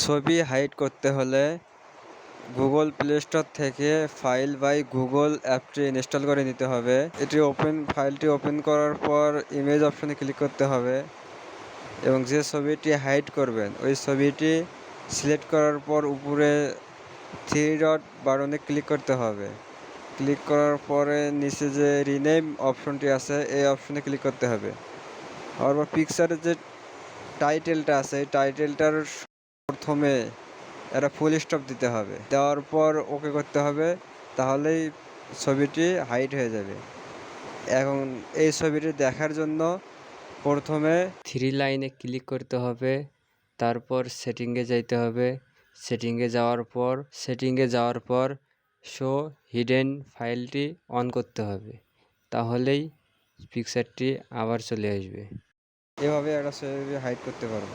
ছবি হাইড করতে হলে গুগল প্লে স্টোর থেকে ফাইল বাই গুগল অ্যাপটি ইনস্টল করে নিতে হবে। এটি ওপেন, ফাইলটি ওপেন করার পর ইমেজ অপশনে ক্লিক করতে হবে এবং যে ছবিটি হাইড করবেন, ওই ছবিটি সিলেক্ট করার পর উপরে থ্রি ডট বাটনে ক্লিক করতে হবে। ক্লিক করার পরে নিচে যে রিনেম অপশনটি আছে, এই অপশনে ক্লিক করতে হবে। আর পিকচারের যে টাইটেলটা আছে, এই টাইটেলটার প্রথমে একটা ফুল স্টপ দিতে হবে। দেওয়ার পর ওকে করতে হবে, তাহলেই ছবিটি হাইট হয়ে যাবে। এখন এই ছবিটি দেখার জন্য প্রথমে থ্রি লাইনে ক্লিক করতে হবে, তারপর সেটিংয়ে যাইতে হবে। সেটিংয়ে যাওয়ার পর সেটিংয়ে যাওয়ার পর শো হিডেন ফাইলটি অন করতে হবে, তাহলেই পিকচারটি আবার চলে আসবে। এভাবে একটা ছবি হাইড করতে পারব।